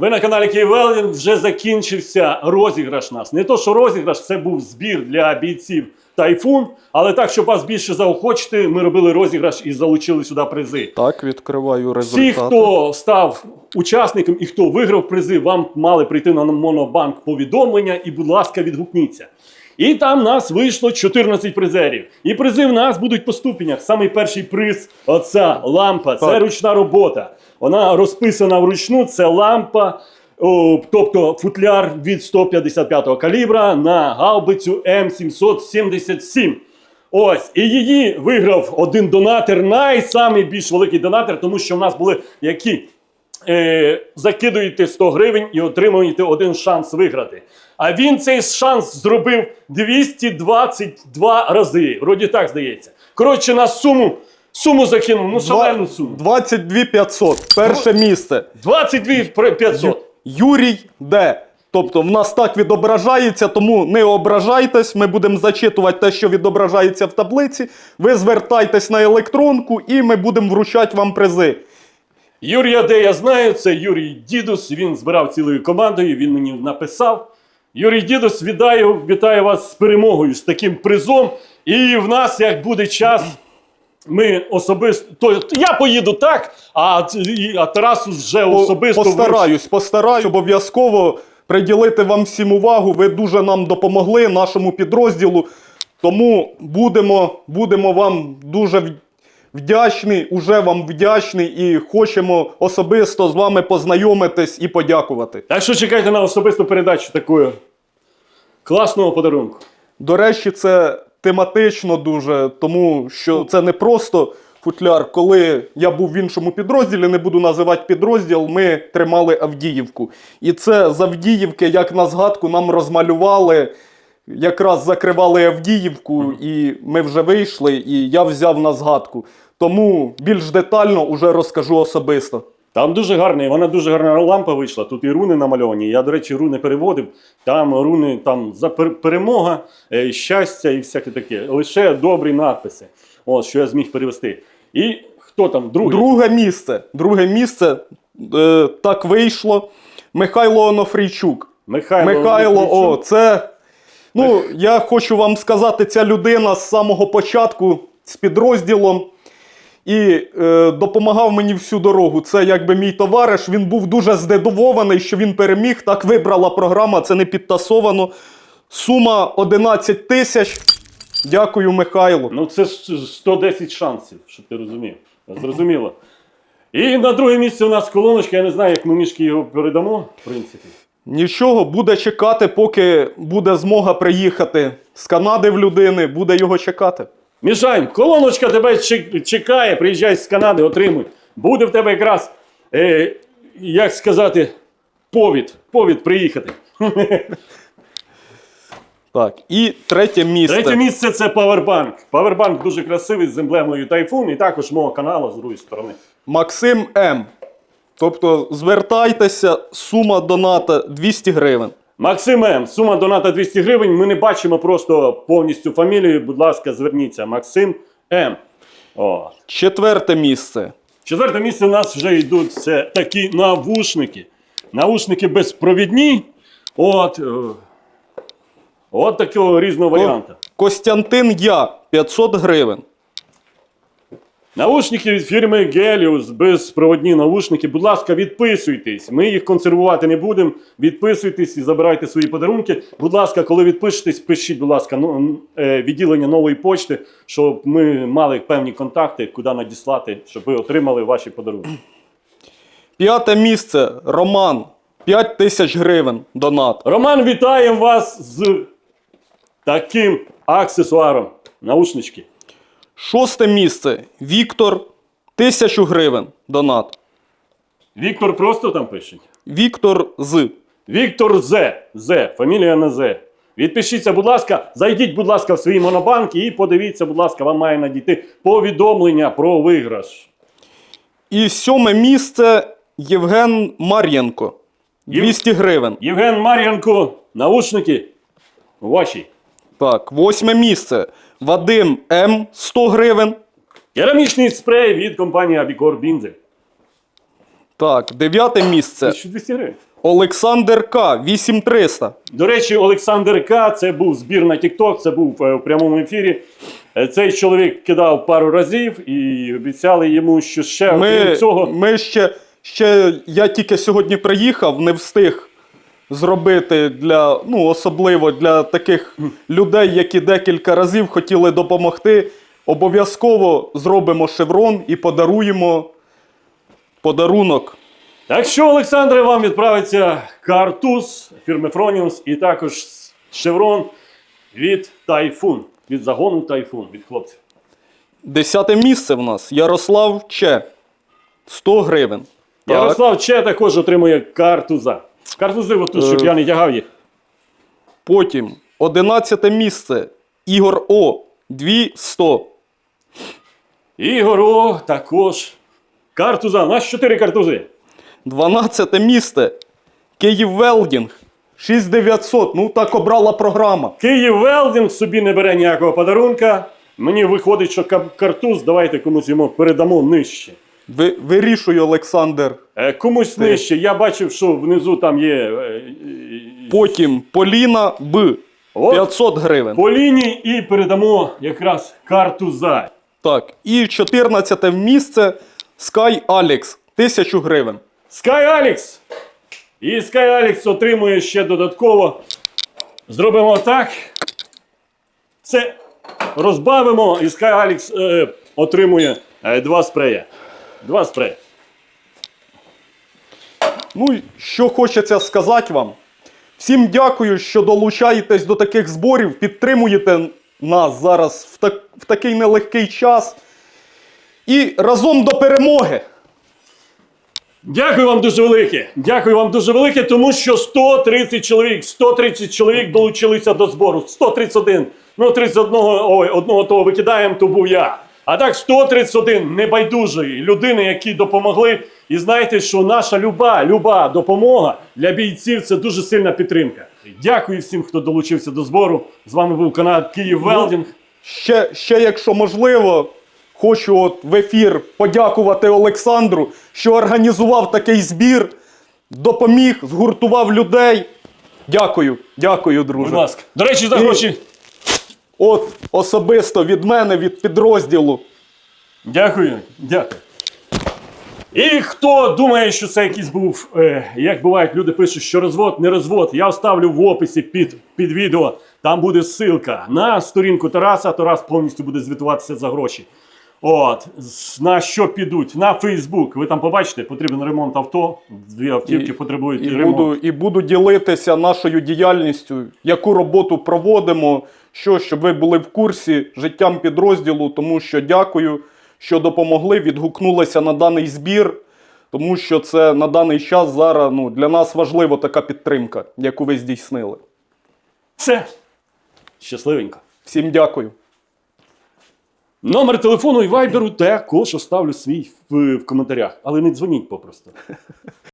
Ви на каналі Київвелдинг вже закінчився розіграш нас. Не то, що розіграш, це був збір для бійців Тайфун. Але так, щоб вас більше заохочити, ми робили розіграш і залучили сюди призи. Так, відкриваю Всі, хто став учасником і хто виграв призи, вам мали прийти на Монобанк повідомлення і, будь ласка, відгукніться. І там нас вийшло 14 призерів. І призи в нас будуть по ступенях. Самий перший приз оця лампа. Це ручна робота. Вона розписана вручну. Це лампа, тобто футляр від 155-го калібра на гаубицю М777. Ось, і її виграв один донатор, найсамий більш великий донатор, тому що в нас були які е, закидуєте 100 гривень і отримуєте один шанс виграти. А він цей шанс зробив 222 рази. Вроді так здається. Коротше, на суму, суму закинув, ну шалену суму. 22 500. Перше місце. 22 500. Юрій Д. Тобто в нас так відображається, тому не ображайтесь. Ми будемо зачитувати те, що відображається в таблиці. Ви звертайтесь на електронку і ми будемо вручати вам призи. Юрія, де я знаю, це Юрій Дідус. Він збирав цілою командою, він мені написав. Юрій Дідус, вітаю, вітаю вас з перемогою, з таким призом. І в нас, як буде час, ми особисто. То, я поїду так, а, а Тарасу вже По- особисто. Постараюсь, постараюсь обов'язково приділити вам всім увагу. Ви дуже нам допомогли, нашому підрозділу. Тому будемо, будемо вам дуже вдячні, уже вам вдячні і хочемо особисто з вами познайомитись і подякувати. Так що чекайте на особисту передачу такої класного подарунку. До речі, це тематично дуже, тому що це не просто футляр. Коли я був в іншому підрозділі, не буду називати підрозділ, ми тримали Авдіївку. І це з Авдіївки, як на згадку, нам розмалювали. Якраз закривали Авдіївку, і ми вже вийшли, і я взяв на згадку. Тому більш детально уже розкажу особисто. Там дуже гарний, вона дуже гарна лампа вийшла. Тут і руни намальовані. Я, до речі, руни переводив. Там руни там за перемога, е, щастя і всяке таке. Лише добрі надписи. От що я зміг перевести. І хто там? Другий? Друге місце. Друге місце е, так вийшло. Михайло Онофрійчук. Михайло. Михайло, о, це. Ну, я хочу вам сказати, ця людина з самого початку з підрозділом і е, допомагав мені всю дорогу. Це якби мій товариш. Він був дуже здивований, що він переміг. Так вибрала програма, це не підтасовано. Сума 11 тисяч. Дякую, Михайло. Ну це ж 110 шансів, щоб ти розумів. Зрозуміло. І на друге місце у нас колоночка. Я не знаю, як ми мішки його передамо, в принципі. Нічого, буде чекати, поки буде змога приїхати з Канади в людини, буде його чекати. Мішань, колоночка тебе чекає, приїжджай з Канади, отримуй. Буде в тебе якраз, е, як сказати, повід, повід приїхати. Так, і третє місце. Третє місце це Powerbank. Powerbank дуже красивий з емблемою Typhoon і також мого каналу з другої сторони. Максим М. Тобто звертайтеся, сума доната 200 гривень. Максим М. Сума доната 200 гривень. Ми не бачимо просто повністю фамілію. Будь ласка, зверніться. Максим М. О. Четверте місце. Четверте місце у нас вже йдуть це такі навушники. Навушники безпровідні. От, е, от такого різного варіанту. Костянтин Я 500 гривень. Навушники від фірми Gelius, безпроводні навушники. Будь ласка, відписуйтесь. Ми їх консервувати не будемо. Відписуйтесь і забирайте свої подарунки. Будь ласка, коли відпишетесь, пишіть, будь ласка, ну, е, відділення нової почти, щоб ми мали певні контакти, куди надіслати, щоб ви отримали ваші подарунки. П'яте місце. Роман. 5 тисяч гривень. Донат. Роман, вітаємо вас з таким аксесуаром. Наушнички. Шосте місце. Віктор. Тисячу гривень. Донат. Віктор просто там пише. Віктор з. Віктор З. З. Фамілія на З. Відпишіться, будь ласка, зайдіть, будь ласка, в свої монобанки і подивіться, будь ласка, вам має надійти повідомлення про виграш. І сьоме місце Євген Мар'єнко. 200 гривень. Євген Мар'янко, наушники ваші. Так, восьме місце. Вадим М 100 гривень. Керамічний спрей від компанії Абікор Бінзель. Так, дев'яте місце. 1200 гривень. Олександр К. 8300. До речі, Олександр К. Це був збір на TikTok, це був е, в прямому ефірі. Е, Цей чоловік кидав пару разів і обіцяли йому, що ще окрім Ми, цього. ми ще, ще. Я тільки сьогодні приїхав, не встиг зробити для, ну, особливо для таких людей, які декілька разів хотіли допомогти. Обов'язково зробимо шеврон і подаруємо подарунок. Так що, Олександре, вам відправиться картуз фірми Фроніус і також шеврон від Тайфун. Від загону Тайфун, від хлопців. Десяте місце в нас Ярослав Че. 100 гривень. Ярослав Че також отримує картуза. Картузи отут, щоб Е. я не тягав їх. Потім 11 місце Ігор О. 200. Ігор О, також картуза. У нас чотири картузи. 12 місце Київ Велдінг. 6900. Ну так обрала програма. Київ Велдінг собі не бере ніякого подарунка. Мені виходить, що картуз давайте комусь йому передамо нижче. Ви, вирішує Олександр. Е, комусь нижче. Я бачив, що внизу там є. е, е, Потім Поліна Б. От. 500 гривень. По лінії і передамо якраз картуза. Так. І 14 місце Sky Alex. 1000 гривень. Sky Alex. І Sky Alex отримує ще додатково. Зробимо так. Це розбавимо, і Sky Alex е, отримує е, два спреї. Два спреї. Ну, і що хочеться сказати вам. Всім дякую, що долучаєтесь до таких зборів, підтримуєте нас зараз в, так, в такий нелегкий час. І разом до перемоги! Дякую вам дуже велике. Дякую вам дуже велике, тому що 130 чоловік, 130 чоловік долучилися до збору. 131. Ну, 31 ой, одного того викидаємо, то був я. А так 131 небайдужої людини, які допомогли. І знаєте, що наша люба, люба допомога для бійців це дуже сильна підтримка. Дякую всім, хто долучився до збору. З вами був канал Київ Велдінг. Ще, ще, якщо можливо, хочу от в ефір подякувати Олександру, що організував такий збір, допоміг, згуртував людей. Дякую, дякую, друже. Будь ласка. До речі, за І- гроші. От особисто від мене, від підрозділу. Дякую, дякую. І хто думає, що це якийсь був, е, як бувають, люди пишуть, що розвод, не розвод. Я оставлю в описі під, під відео. Там буде ссылка на сторінку Тараса. Тарас повністю буде звітуватися за гроші. От, на що підуть? На Фейсбук. Ви там побачите, потрібен ремонт авто. Дві автівки потребують і, ремонту. буду, і буду ділитися нашою діяльністю, яку роботу проводимо, що, щоб ви були в курсі життям підрозділу, тому що дякую, що допомогли, відгукнулися на даний збір, тому що це на даний час зараз ну, для нас важлива така підтримка, яку ви здійснили. Все. Щасливенько. Всім дякую. Номер телефону і вайберу також оставлю свій в, в коментарях. Але не дзвоніть попросту.